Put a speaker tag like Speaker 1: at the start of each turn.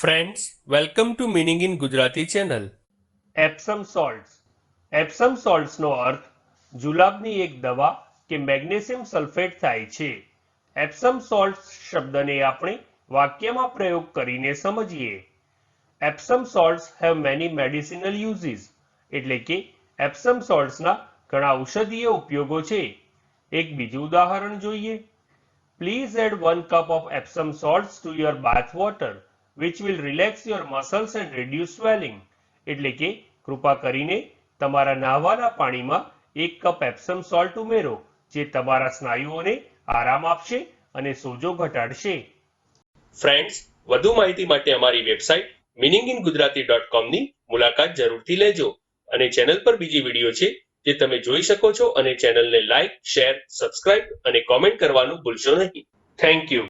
Speaker 1: Friends welcome to meaning in Gujarati channel
Speaker 2: Epsom salts Epsom સોલ્ટ્સનો અર્થ જુલાબની એક દવા કે મેગ્નેશિયમ સલ્ફેટ થાય છે. એપ્સમ સોલ્ટ્સ શબ્દને આપણે વાક્યમાં પ્રયોગ કરીને સમજીએ. Epsom salts have many medicinal uses એટલે કે એપ્સમ સોલ્ટ્સના ઘણા ઔષધીય ઉપયોગો છે. એક બીજું ઉદાહરણ જોઈએ. Please add 1 cup of Epsom salts to your bath water, which will relax your muscles and reduce swelling. એટલે કે, કૃપા કરીને તમારા નાહવાના પાણીમાં એક કપ એપ્સમ સોલ્ટ ઉમેરો, જે તમારા સ્નાયુઓને આરામ આપશે અને સોજો ઘટાડશે.
Speaker 1: ફ્રેન્ડ્સ વધુ માહિતી માટે અમારી website meaning in Gujarati dot કોમની મુલાકાત જરૂરથી લેજો અને ચેનલ પર બીજી વીડિયો છે જે તમે જોઈ શકો છો અને ચેનલને લાઇક શેર સબસ્ક્રાઇબ અને કોમેન્ટ કરવાનું ભૂલશો નહીં. Thank you